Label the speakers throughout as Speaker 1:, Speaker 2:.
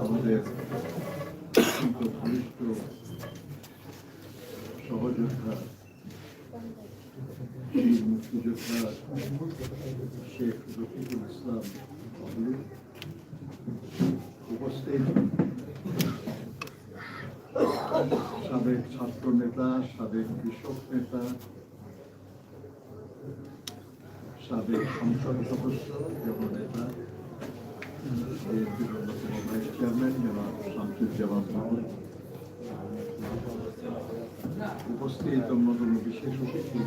Speaker 1: আমাদের ঘনিষ্ঠ সহযোদ্ধা মুক্তিযোদ্ধা শেখ রফিকুল ইসলাম উপস্থিত সাবেক ছাত্র নেতা সাবেক কৃষক নেতা সাবেক সংসদ সদস্য বিএনপির অন্যতম ভাইস চেয়ারম্যান জনাব শামসুজ্জামান মাহমুদ উপস্থিত অন্যতম বিশেষ অতিথি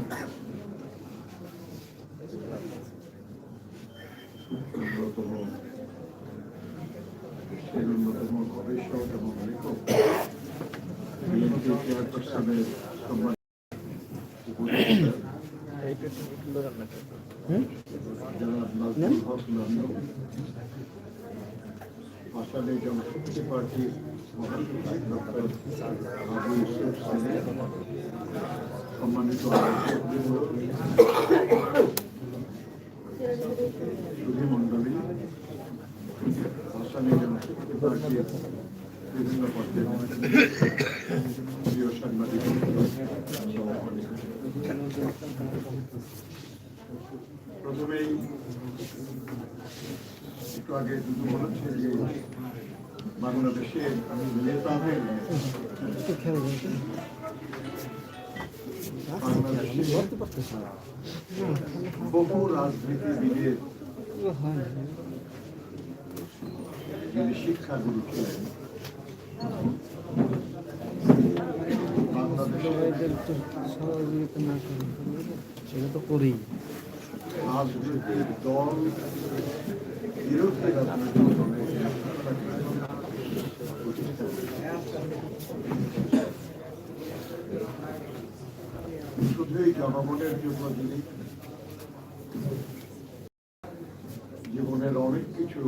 Speaker 1: অন্যতম সেই অন্যতম গবেষক এবং লেখক বিএনপি চেয়ারপারসনের সম্মান উপদেষ্টা আসামে জনশক্তি পার্টির ডক্টর আবু ইউসুফ সেলিম সম্মানিত মণ্ডলী আসামে বিভিন্ন পর্যায়ে প্রিয় সাংবাদিক বন্ধু, সহকর্মী। প্রথমেই একটু আগে দুটো বলেছে যে বাংলাদেশে নেতাদের বাংলাদেশে বহু রাজনীতিবিদের যিনি শিক্ষাগুরু ছিলেন
Speaker 2: সেটা তো করি
Speaker 1: রাজনৈতিক দল শুধুই জনগণের জন্য জীবনের অনেক কিছু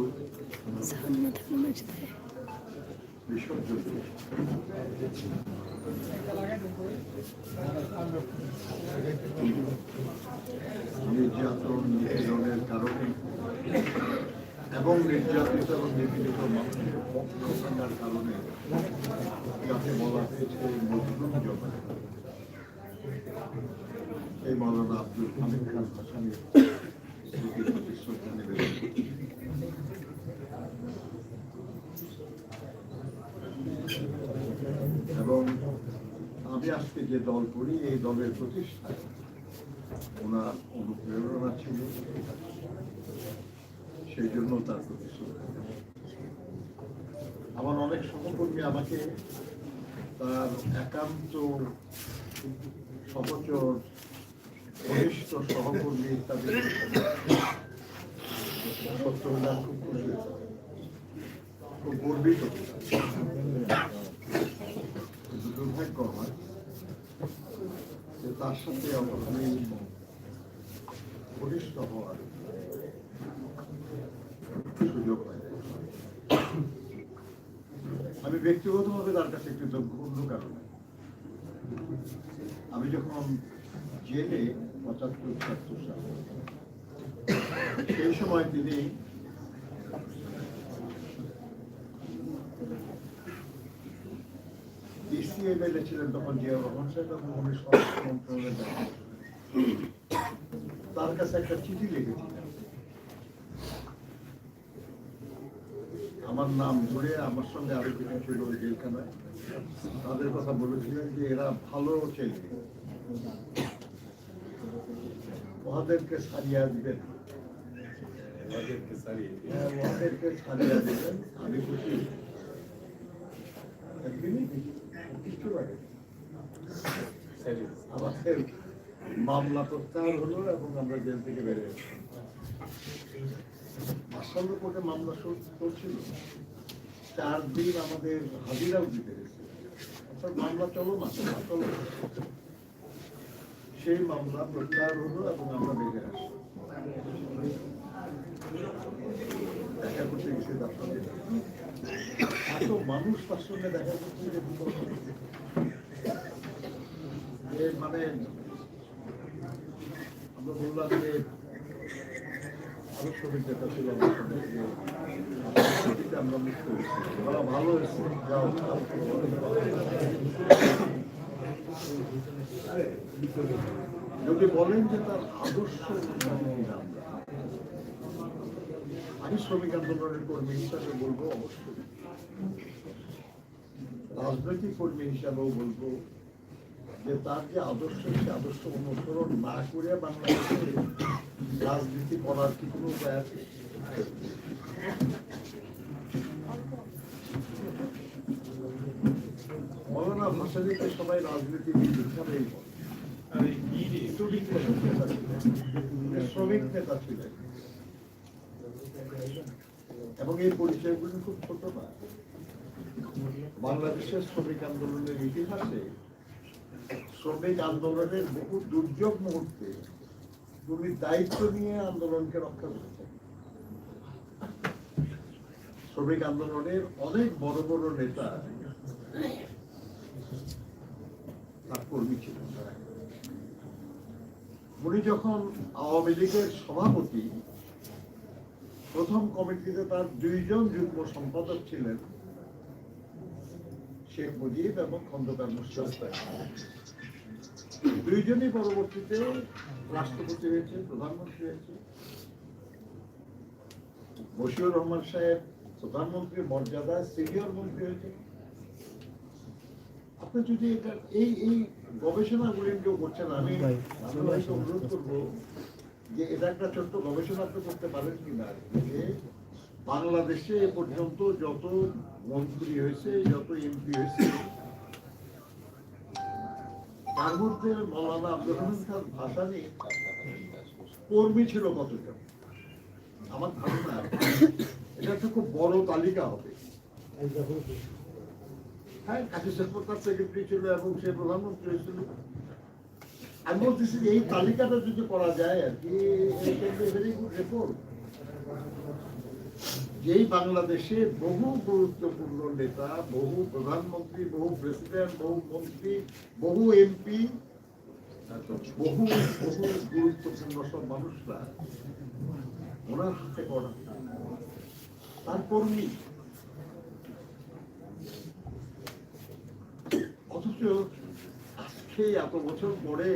Speaker 1: বিসর্জন নির্যাতন নিপীড়নের কারণে এবং নির্যাতিত এবং নিপীড়িত মানুষের কারণে যাকে বলা হয়েছে মজলুম জগৎ এই মৌলানা আব্দুল হামিদ খান হাসানের এবং আমি আজকে যে দল করি, এই দলের প্রতিষ্ঠায় ওনার অনুপ্রেরণা ছিল। সেই জন্য তার প্রতি আমার অনেক সহকর্মী আমাকে তার একান্ত সহচর, ঘনিষ্ঠ সহকর্মী তাদের খুব গর্বিত। দুর্ভাগ্য হয় যে তার সাথে অবশ্যই ঘনিষ্ঠ হওয়ার সুযোগ হয় আমি ব্যক্তিগতভাবে তার কাছে যোগ্য অন্য কারণে। আমি যখন জেলে পঁচাত্তর ছাত্র সেই সময় তিনি ছিলেন তখন জিয়াউর রহমান সাহেব মন্ত্রণালয়ের তার কাছে একটা চিঠি লিখেছিলেন। আমার নাম ধরে আমার সঙ্গে আরও কিছু ছিল ওই জেলখানায়। তাদের কথা বলেছিলেন যে এরা ভালো ছেলে। ওদেরকে সারিয়া দিবেন হ্যাঁ, ওদেরকে সারিয়া দিবেন আমি খুশি। একদিনই কিছু লাগে। আমাদের মামলা প্রত্যাহার হলো এবং আমরা জেল থেকে বেরিয়ে মাসাল্লা কোর্টে মামলা চলছিল চার দিন আমাদের দিতে হয়েছে অর্থাৎ মামলা চলো না চলো সেই মামলা প্রত্যাহার হলো এবং আমরা বেরিয়ে আসলাম দেখা করতে গেছি তার সঙ্গে এত মানুষ তার সঙ্গে দেখা হয়েছে। যে মানে আমরা বললাম যে যদি বলেন যে তার আদর্শ আমি শ্রমিক আন্দোলনের কর্মী হিসাবে বলব অবশ্যই। রাজনৈতিক কর্মী হিসাবেও বলব যে তার যে আদর্শ সে আদর্শ অনুসরণ না করে বাংলাদেশে রাজনীতি করার কি কোনো উপায় আছে? মৌলানা ভাসানিকে সবাই রাজনীতিবিদ হিসাবেই শ্রমিক নেতা ছিলেন। এবং এই পরিচয়গুলি খুব ছোট না বাংলাদেশের শ্রমিক আন্দোলনের ইতিহাসে শ্রমিক আন্দোলনের বহু দুর্যোগ মুহূর্তে তুমি দায়িত্ব নিয়ে আন্দোলনকে রক্ষা করেছেন শ্রমিক আন্দোলনের অনেক বড় বড় নেতা তার কর্মী ছিলেন উনি যখন আওয়ামী লীগের সভাপতি, প্রথম কমিটিতে তার দুইজন যুগ্ম সম্পাদক ছিলেন, শেখ মুজিব এবং খন্দকার মুস্তফা দুইজনই পরবর্তীতে রাষ্ট্রপতি হয়েছে প্রধানমন্ত্রী হয়েছে বশিউর রহমান সাহেব প্রধানমন্ত্রীর মর্যাদায় সিনিয়র মন্ত্রী হয়েছে আপনি যদি এটা এই এই গবেষণাগুলি কেউ করছেন আমি আমি হয়তো অনুরোধ করব যে এটা একটা ছোট্ট গবেষণা আপনি করতে পারেন কিনা যে বাংলাদেশে এ পর্যন্ত যত মন্ত্রী হয়েছে যত এমপি হয়েছে মধ্যে মৌলানা আব্দুল খান ভাসানি কর্মী ছিল কতজন? আমার ধারণা এটা একটা খুব বড় তালিকা হবে। হ্যাঁ কাশী সরকার সেক্রেটারি ছিল এবং সে প্রধানমন্ত্রী হয়েছিল আমি বলতেছি, এই তালিকাটা যদি করা যায় আর কি ভেরি গুড রিপোর্ট যেই বাংলাদেশে বহু গুরুত্বপূর্ণ নেতা, বহু প্রধানমন্ত্রী, বহু প্রেসিডেন্ট, বহু মন্ত্রী, বহু এমপি বহু বহু গুরুত্বপূর্ণ সব মানুষরা ওনার হাতে করা তার কর্মী। অথচ আজকে এত বছর পরে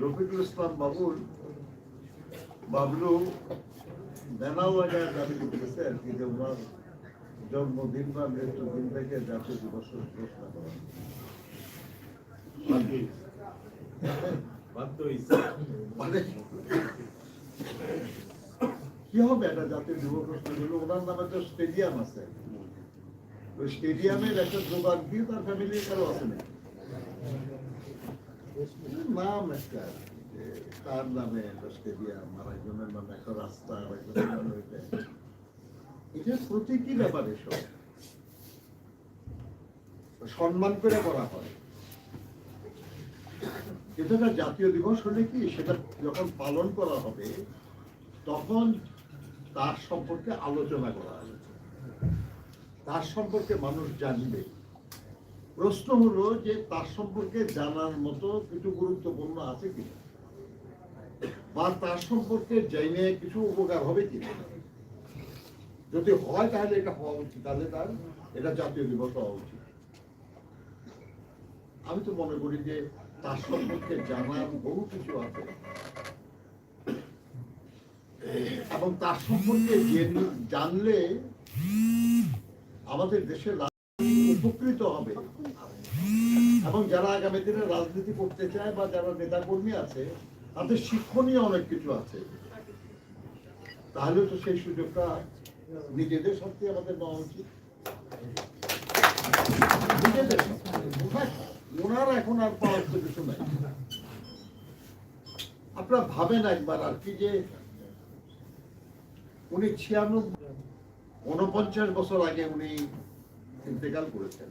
Speaker 1: রফিকুল ইসলাম বাবুর বাবলু ব্যানার লাগায় দাবি করতেছে আর কি যে ওনার জন্মদিন বা মৃত্যুদিন থেকে জাতীয় দিবস ঘোষণা করা মানে কি হবে একটা জাতীয় দিবস ঘোষণা করলে ওনার নামে তো স্টেডিয়াম আছে ওই স্টেডিয়ামের একটা যোগান দিয়ে তার ফ্যামিলি কারও আছে না নাম একটা যে তার নামে নামে একটা রাস্তা এটা সম্মান করে করা হয় জাতীয় দিবস হলে কি সেটা যখন পালন করা হবে তখন তার সম্পর্কে আলোচনা করা হবে তার সম্পর্কে মানুষ জানবে প্রশ্ন হলো যে তার সম্পর্কে জানার মতো কিছু গুরুত্বপূর্ণ আছে কিনা বা তার সম্পর্কে জেনে কিছু উপকার হবে কিনা যদি হয় তাহলে এটা হওয়া উচিত, তাহলে তার এটা জাতীয় দিবস হওয়া উচিত। আমি তো মনে করি যে তার সম্পর্কে জানার বহু কিছু আছে। এবং তার সম্পর্কে জানলে আমাদের দেশের উপকৃত হবে। এবং যারা আগামী দিনে রাজনীতি করতে চায় বা যারা নেতা কর্মী আছে তাদের শিক্ষণীয় অনেক কিছু আছে। তাহলে তো সেই সুযোগটা নিজেদের সাথে আমাদের নেওয়া উচিত। নিজেদের এখন আর পাওয়ার তো কিছু নাই। আপনারা ভাবেন একবার আর কি যে উনি ছিয়ানব্বই, উনপঞ্চাশ বছর আগে উনি ইন্তেকাল করেছেন।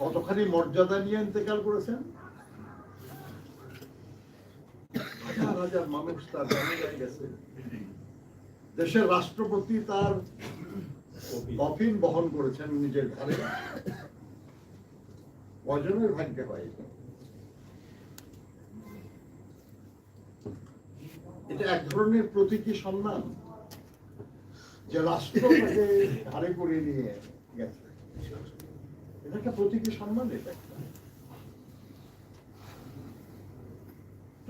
Speaker 1: কতখানি মর্যাদা নিয়ে ইন্তেকাল করেছেন? হাজার হাজার মানুষ তার জানাজায় গেছে। দেশের রাষ্ট্রপতি তার কফিন বহন করেছেন নিজের ঘরে। কজনের ভাগ্যে হয় এটা? এক ধরনের প্রতীকী সম্মান যে রাষ্ট্র তাকে ঘাড়ে করে নিয়ে গেছে। এটা একটা প্রতীকী সম্মান, এটা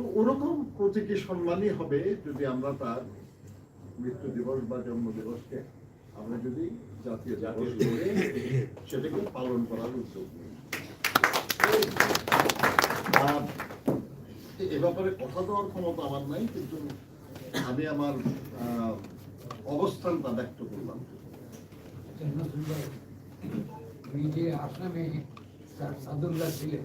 Speaker 1: তো ওরকম প্রতীকী সম্মানই হবে যদি আমরা তার মৃত্যু দিবস বা জন্ম দিবসকে আমরা যদি জাতীয় দিবস করে সেটাকে পালন করার উদ্যোগ নিই। এ ব্যাপারে কথা দেওয়ার ক্ষমতা আমার নাই কিন্তু আমি আমার আহ, অবস্থানটা ব্যক্ত করলাম।
Speaker 3: যে আসামে স্যার সাদুল্লাহ ছিলেন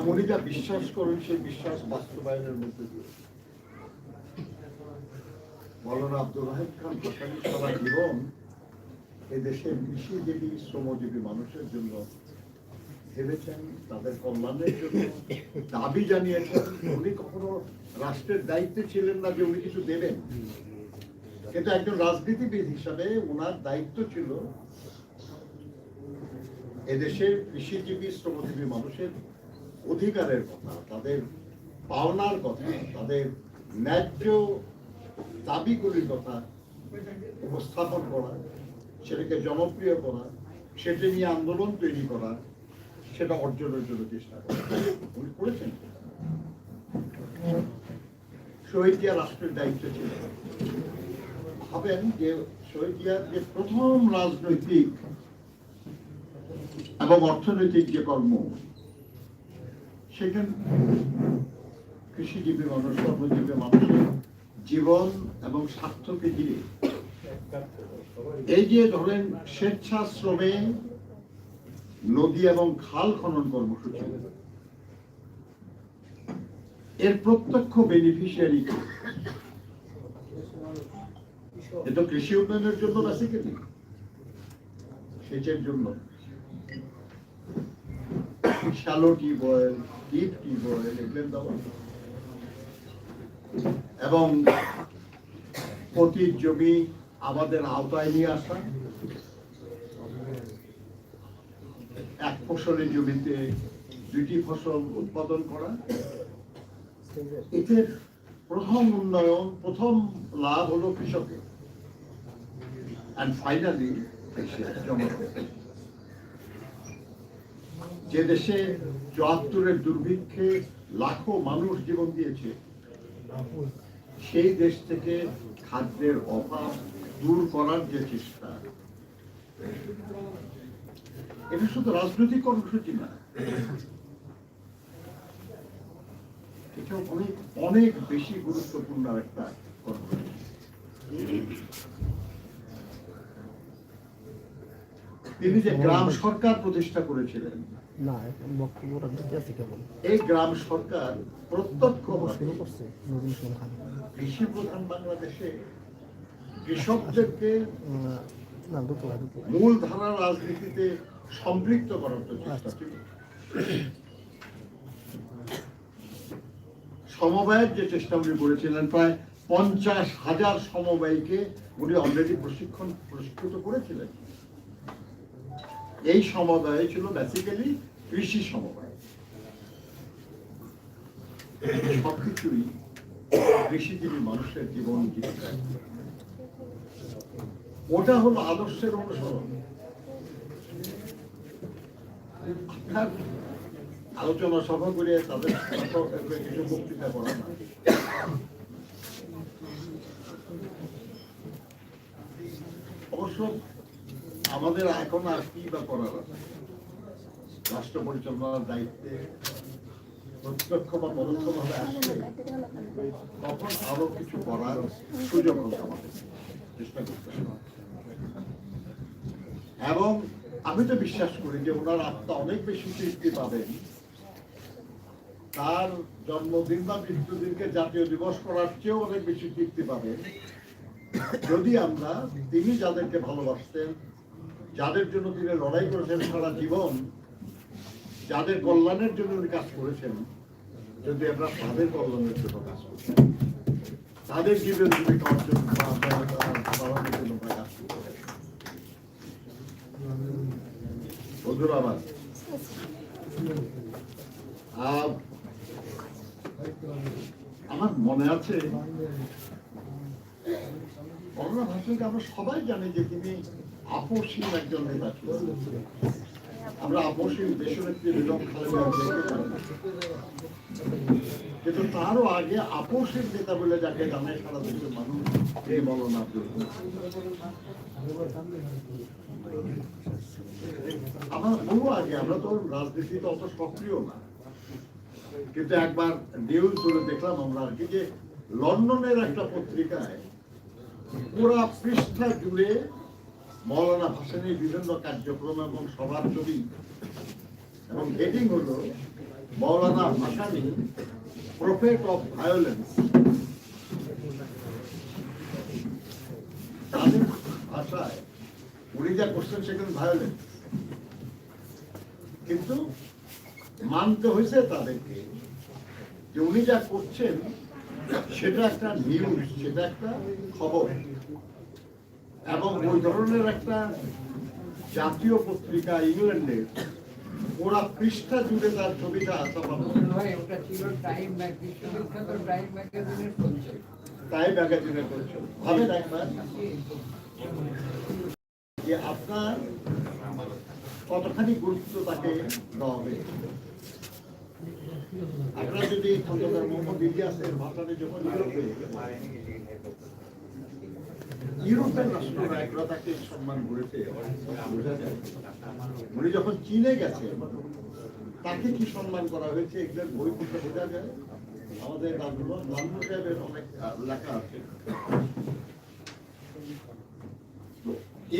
Speaker 4: না
Speaker 1: উনি যা বিশ্বাস করেন, সেই বিশ্বাস বাস্তবায়নের মধ্যে দিয়ে। মৌলানা আব্দুল রাহিদ খান ভাসানী সারা জীবন এদেশের কৃষিজীবী, শ্রমজীবী মানুষের জন্য ভেবেছেন, তাদের কল্যাণের জন্য দাবি জানিয়েছেন। উনি কখনো রাষ্ট্রের দায়িত্বে ছিলেন না যে উনি কিছু দেবেন। কিন্তু একজন রাজনীতিবিদ হিসাবে ওনার দায়িত্ব ছিল এদেশের কৃষিজীবী, শ্রমজীবী মানুষের অধিকারের কথা, তাদের পাওনার কথা, তাদের ন্যায্য দাবিগুলির কথা উপস্থাপন করা, সেটাকে জনপ্রিয় করা, সেটা নিয়ে আন্দোলন তৈরি করা, সেটা অর্জনের জন্য চেষ্টা করা। করেছেন। রাষ্ট্রের দায়িত্ব ছিল। ভাবেন যে শহীদ জিয়ার যে প্রথম রাজনৈতিক এবং অর্থনৈতিক যে কর্ম সেখানে কৃষিজীবী মানুষ, কর্মজীবী মানুষের জীবন এবং স্বার্থকে ঘিরে। এই যে ধরেন স্বেচ্ছাশ্রমে নদী এবং খাল খনন কর্মসূচি, এর প্রত্যক্ষ বেনিফিশিয়ারি এ তো কৃষি উন্নয়নের জন্য বেসিক্যালি সেচের জন্য। শ্যালো টিউবওয়েল ডিপ টিউবওয়েল এগুলো দেওয়া এবং প্রতি জমি আমাদের আওতায় নিয়ে আসা এক ফসলের জমিতে দুইটি ফসল উৎপাদন করা। এদের প্রথম উন্নয়ন, প্রথম লাভ হলো কৃষকের। অ্যান্ড ফাইনালি যে দেশে চুয়াত্তরের দুর্ভিক্ষে লাখো মানুষ জীবন দিয়েছে। সেই দেশ থেকে খাদ্যের অভাব দূর করার যে চেষ্টা। এটা শুধু রাজনৈতিক কর্মসূচি না। এটা অনেক অনেক বেশি গুরুত্বপূর্ণ একটা কর্মসূচি। তিনি যে গ্রাম সরকার প্রতিষ্ঠা করেছিলেন
Speaker 2: না এখন বক্তব্য আছে কেবল?
Speaker 1: এই গ্রাম সরকার প্রত্যক্ষ
Speaker 2: শুরু করছে নতুন সংখ্যা
Speaker 1: কৃষি প্রধান বাংলাদেশে কৃষকদেরকে
Speaker 2: না
Speaker 1: মূল ধারা রাজনীতিতে সম্পৃক্ত করার চেষ্টা সমবায়ের যে চেষ্টা উনি করেছিলেন প্রায় পঞ্চাশ হাজার সমবায়ীকে উনি অলরেডি প্রশিক্ষণ প্রশিক্ষিত করেছিলেন। এই সমবায় ছিল বেসিক্যালি কৃষি সমবায়। সবকিছুই কৃষিজীবী মানুষের জীবন জীবিকা। ওটা হলো আদর্শের অনুসরণ। আপনার আলোচনা সভা করে তাদের কিছু বক্তৃতা করা না অবশ্য আমাদের এখন আর কি বা করার আছে? রাষ্ট্র পরিচালনার দায়িত্বে প্রত্যক্ষ বা পরোক্ষভাবে আসলে তখন আরও কিছু করার সুযোগ হবে আমাদের। চেষ্টা করতে এবং আমি তো বিশ্বাস করি যে ওনার আত্মা অনেক বেশি তৃপ্তি পাবেন। তার জন্মদিন বা মৃত্যুদিনকে জাতীয় দিবস করার চেয়েও অনেক বেশি তৃপ্তি পাবেন। যদি আমরা তিনি যাদেরকে ভালোবাসতেন, যাদের জন্য তিনি লড়াই করেছেন সারা জীবন যাদের কল্যাণের জন্য উনি কাজ করেছেন, যদি আমরা তাদের কল্যাণের জন্য কাজ করি, তাদের জীবন বাড়ানোর জন্য আমরা মনে আছে করোনা ভাষণকে আমরা সবাই জানি যে তিনি আপসীন একজন নেতা আমরা আপসীন দেশনেত্রী কিন্তু তারও আগে আপসীন নেতা বলে যাকে জানে সারা দেশের মানুষ এই মৌলানা আব্দুল। আমার বহু আগে, আমরা তো রাজনীতিতে অত সক্রিয় না কিন্তু একবার নিউজ ধরে দেখলাম আমরা আর কি যে লন্ডনের একটা পত্রিকায় পুরা পৃষ্ঠা জুড়ে মৌলানা ভাসানির বিভিন্ন কার্যক্রম এবং সবার ছবি। এবং হেডিং হলো, Maulana Bhasani prophet of violence তাদের ভাষায় উনি যা করছেন সেখানে ভায়োলেন্স কিন্তু মানতে হয়েছে তাদেরকে যে উনি যা করছেন, সেটা একটা নিউজ সেটা একটা খবর। এবং ওই ধরনের একটা জাতীয় পত্রিকা ইংল্যান্ডের ওরা পৃষ্ঠা জুড়ে তার ছবিটা
Speaker 3: ওটা ছিল টাইম ম্যাগ টাইম ম্যাগাজিনের পরিচয়।
Speaker 1: ভাবেন একবার যে আপনার কতখানি গুরুত্ব তাকে দেওয়া হবে আপনারা যদি খন্দকার মোহাম্মদ ইলিয়াসের ভাষণে যখন ইউরোপে ইউরোপের তাকে সম্মান উনি যখন চীনে তাকে কি সম্মান করা হয়েছে বই পড়তে বোঝা যায়? আমাদের নাজমুল সাহেবের অনেক লেখা আছে।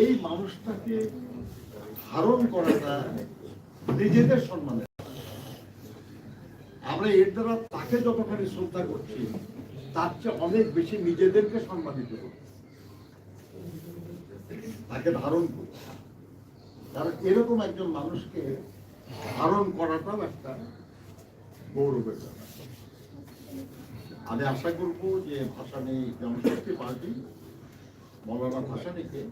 Speaker 1: এই মানুষটাকে ধারণ করাটা নিজেদের সম্মানে। আমরা এর দ্বারা তাকে যতখানি শ্রদ্ধা করছি, তার চেয়ে অনেক বেশি নিজেদেরকে সম্মানিত করছি। তাকে ধারণ করছি। কারণ এরকম একজন মানুষকে ধারণ করাটাও একটা গৌরবের ব্যাপার। আমি আশা করব যে ভাসানী জনশক্তি পার্টি, মৌলানা ভাসানীকে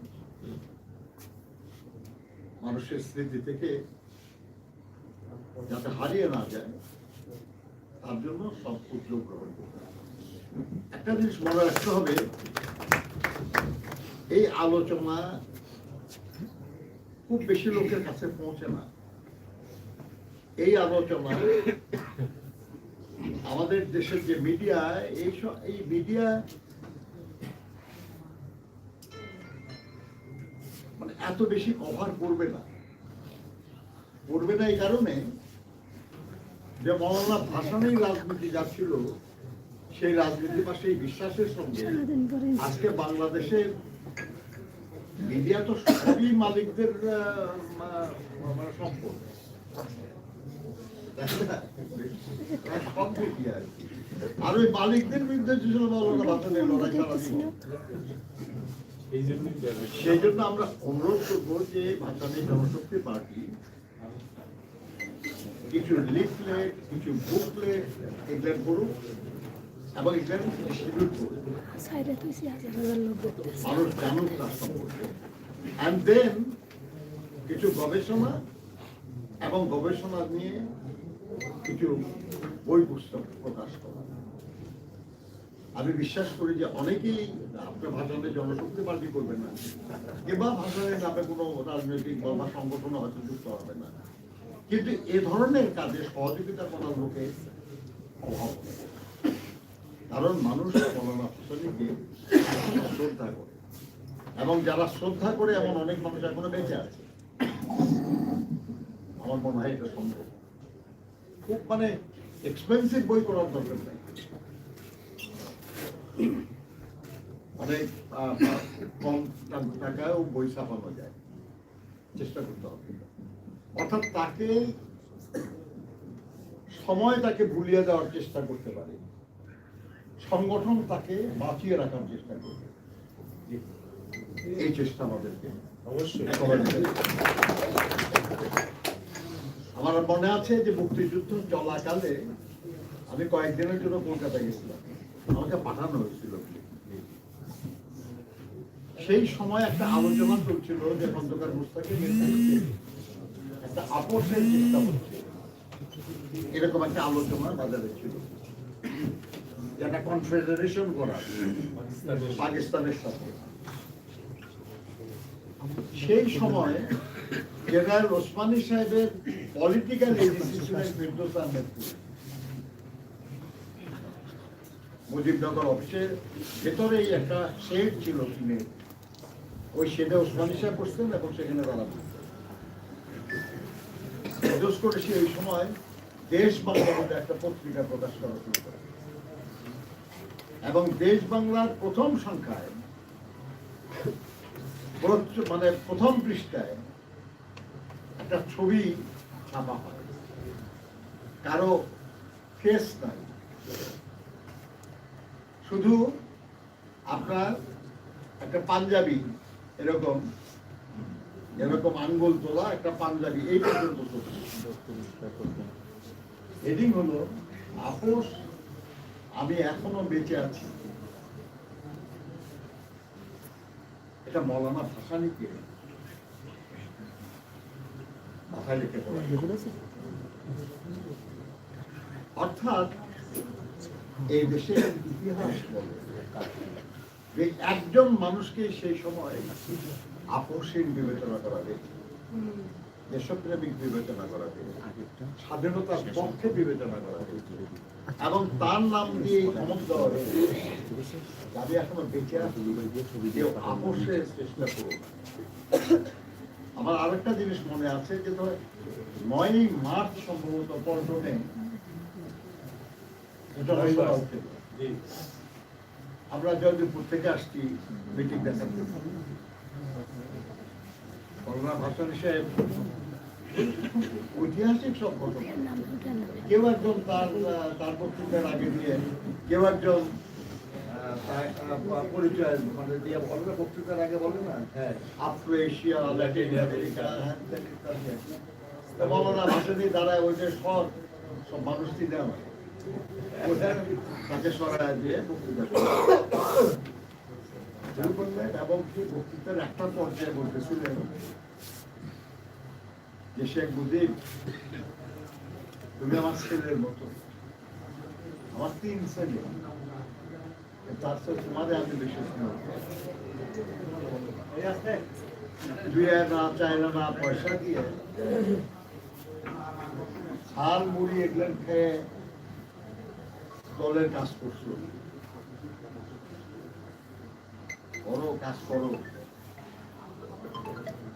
Speaker 1: মানুষের স্মৃতি থেকে যাতে হারিয়ে না যায়, তার জন্য সব উদ্যোগ গ্রহণ করতে একটা জিনিস মনে রাখতে হবে এই আলোচনা খুব বেশি লোকের কাছে পৌঁছে না। এই আলোচনা আমাদের দেশের যে মিডিয়া এই এই মিডিয়া মানে এত বেশি কভার করবে না। করবে না এই কারণে যে মৌলানা ভাষণেই রাজনীতি যাচ্ছিল সেই রাজনীতি বা সেই বিশ্বাসের সঙ্গে আজকে বাংলাদেশের মিডিয়া তো সবই মালিকদের সম্পদ। আর ওই মালিকদের বিরুদ্ধে লড়াই সেই জন্য আমরা অনুরোধ করব যে ভাষানী জনশক্তি পার্টি কিছু লিফলেট কিছু বুকলেট এগুলো করুক। এবং ডিস্ট্রিবিউট মানুষ জানুক তার সম্পর্কে অ্যান্ড দেন কিছু গবেষণা এবং গবেষণা নিয়ে কিছু বই পুস্তক প্রকাশ করা। আমি বিশ্বাস করি যে অনেকেই আপনার ভাষণে জনশক্তি পার্টি করবেন না। কিংবা ভাষণের নামে কোনো রাজনৈতিক দল বা সংগঠন হয়তো যুক্ত হবে না। কিন্তু এ ধরনের কাজে সহযোগিতা করার লোকের অভাব। কারণ মানুষ মৌলানা হোসেনকে শ্রদ্ধা করে। এবং যারা শ্রদ্ধা করে, এমন অনেক মানুষ এখনও বেঁচে আছে। আমার মনে হয় এটা সম্ভব। খুব মানে এক্সপেন্সিভ বই করার দরকার নেই। অনেক কম টাকায়ও বই ছাপানো যায়। চেষ্টা করতে হবে। অর্থাৎ তাকে সময় তাকে ভুলিয়ে দেওয়ার চেষ্টা করতে পারে। সংগঠন তাকে বাঁচিয়ে রাখার চেষ্টা করবে। এই চেষ্টা আমাদেরকে
Speaker 5: অবশ্যই।
Speaker 1: আমার মনে আছে যে মুক্তিযুদ্ধ চলাকালে আমি কয়েকদিনের জন্য কলকাতা গেছিলাম। আমাকে পাঠানো হয়েছিল। সেই সময় একটা আলোচনা চলছিল যে খন্দকার নেতৃত্বে একটা আপোষের চেষ্টা হচ্ছে। এরকম একটা আলোচনা বাজারে ছিল। একটা কনফেডারেশন করা। পাকিস্তানের সাথে। সেই সময় জেনারেল ওসমানী সাহেবের পলিটিক্যাল মুজিবনগর অফিসের ভেতরেই একটা শেড ছিল টিনের ওই শেডে ওসমানী সাহেব বসতেন এবং সেখানে তারা বসতেন। ফেরদৌস করেছি এই সময় দেশ বাংলা একটা পত্রিকা প্রকাশ করা শুরু করে। এবং দেশ বাংলার প্রথম সংখ্যায় মানে প্রথম পৃষ্ঠায় একটা ছবি ছাপা হয়। কারও ফেস নাই। শুধু আপনার একটা পাঞ্জাবি এরকম এরকম আঙ্গুল তোলা একটা পাঞ্জাবি এই পর্যন্ত হেডিং হলো আপোষ আমি এখনও বেঁচে আছি। এটা মৌলানা ভাসানিকে মাথায় লিখে অর্থাৎ এই দেশের ইতিহাস বলে একজন মানুষকে সেই সময় আপোষহীন বিবেচনা করা হয়েছে দেশপ্রেমিক বিবেচনা করা হয়েছে স্বাধীনতার পক্ষে বিবেচনা করা হয়েছে এবং তার নাম দিয়ে দেওয়া হয়েছে। যাদের এখনও বেঁচে আছে। কেউ আপোষের চেষ্টা করুন আমার আরেকটা জিনিস মনে আছে যে ধর নয়ই মার্চ সম্ভবত পল্টনে আমরা জয়দেবপুর থেকে আসছি মিটিং দেখার জন্য। করোনা ভাসানী সাহেব ঐতিহাসিক সব ঘটনা। কেউ একজন তার তার বক্তৃতার আগে দিয়ে কেউ একজন পরিচয় মানে দিয়ে বলে না, বক্তৃতার আগে বলে না?
Speaker 5: হ্যাঁ।
Speaker 1: আফ্রো এশিয়া ল্যাটিন আমেরিকা ত্যান ইত্যাদি। তো মৌলানা দাঁড়ায় ওই যে সব সব মানুষ চিনে আমার ওটা তাকে সরায় দিয়ে বক্তৃতা। এবং সেই বক্তৃতার একটা পর্যায়ে বলতেছিলেন। যে শেখ মুজিব তুমি আমার ছেলের মতো। আমার তিন ছেলে। তার সাথে তোমারে আমি বেশি। দুই আনা চার আনা পয়সা দিয়ে ছাল মুড়ি এগুলো খেয়ে দলের কাজ করছ। করো, কাজ করো।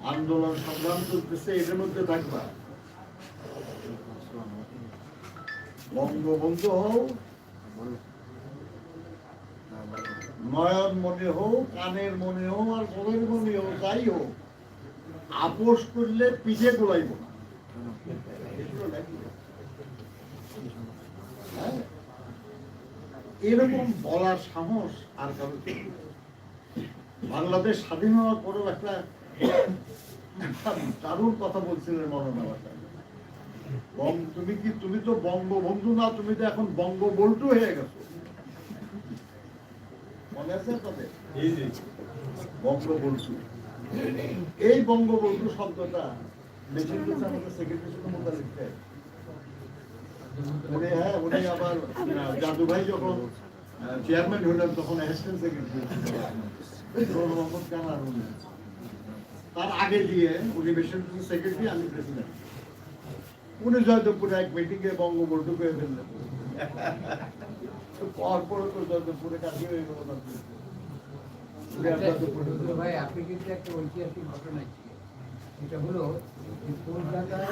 Speaker 1: আন্দোলন সংগ্রাম চলতেছে এটার মধ্যে থাকবা বঙ্গবন্ধু হোক নয়ন মনে হোক কানের মনে হোক আর বলের মনে হোক তাই হোক, আপোষ করলে পিঠে গোলাইব না হ্যাঁ? এরকম বলার সাহস আর কারও। বাংলাদেশ স্বাধীন হওয়ার পরেও একটা দারুণ কথা বলছিলেন মৌলানা ভাসানী। তুমি কি তুমি তো বঙ্গবন্ধু না তুমি তো এখন বঙ্গবল্টু হয়ে গেছো। মনে আছে আপনাদের? বঙ্গবন্ধু এই বঙ্গবন্ধু শব্দটা আমাদের সেক্রেটারি। উনি হ্যাঁ উনি আবার জাদু ভাই যখন চেয়ারম্যান হলেন তখন অ্যাসিস্ট্যান্ট সেক্রেটারি খান আর উনি? তার আগে দিয়ে উনি মেশিন সেক্রেটারি আমি প্রেসিডেন্ট উনি জয়দেবপুরে এক মিটিংয়ে বঙ্গবন্ধু করে ফেললেন তো জয়দেবপুরে কাজে হয়ে গেল
Speaker 3: ভাই আপনি কিন্তু একটা ঐতিহাসিক ঘটনা এটা হলো কলকাতায়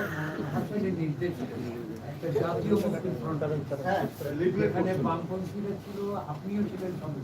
Speaker 3: নির্দেশ একটা জাতীয় মুক্তি ফ্রন্ট
Speaker 1: হ্যাঁ
Speaker 3: এখানে। বামপন্থীরা ছিল আপনিও ছিলেন সঙ্গে।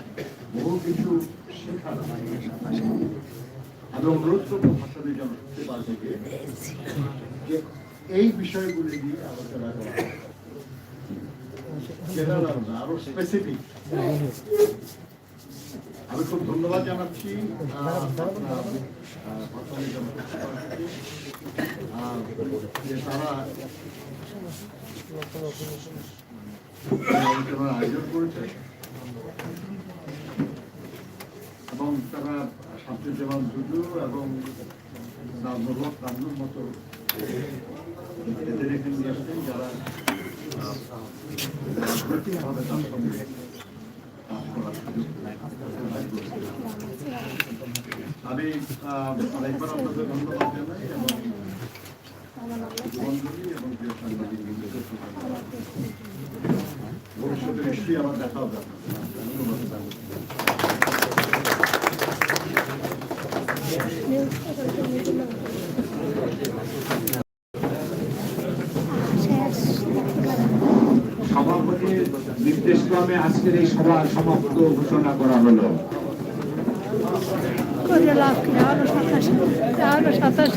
Speaker 1: বহু কিছু শেখার আছে। আমি অনুরোধ করব ভাষা দিয়ে জনশক্তি পার্টিকে যে এই বিষয়গুলি নিয়ে আলোচনা করা জেনারেল আরও স্পেসিফিক আমি খুব ধন্যবাদ জানাচ্ছি। তারা আয়োজন করেছে এবং তারা শামসুজ্জামান দুজু এবং নাজমুল হক মতো এদের এখানে নিয়ে যারা তার সঙ্গে আমি আরেকবার এবং ভবিষ্যতে নিশ্চয়ই আমার দেখা হবে আপনাদের। ধন্যবাদ
Speaker 4: শেষ
Speaker 5: সভাপতির নির্দেশক্রমে আজকের এই সভা সমাপ্ত ঘোষণা করা হলো
Speaker 4: করে লাভ কি আরও সাতাশ আরও সাতাশ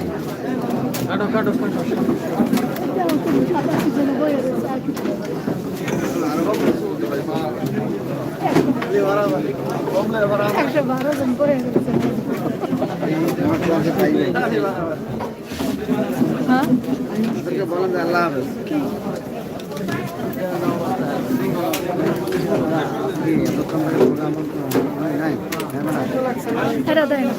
Speaker 4: রয়েছে হ্যাঁ এটা দেয় না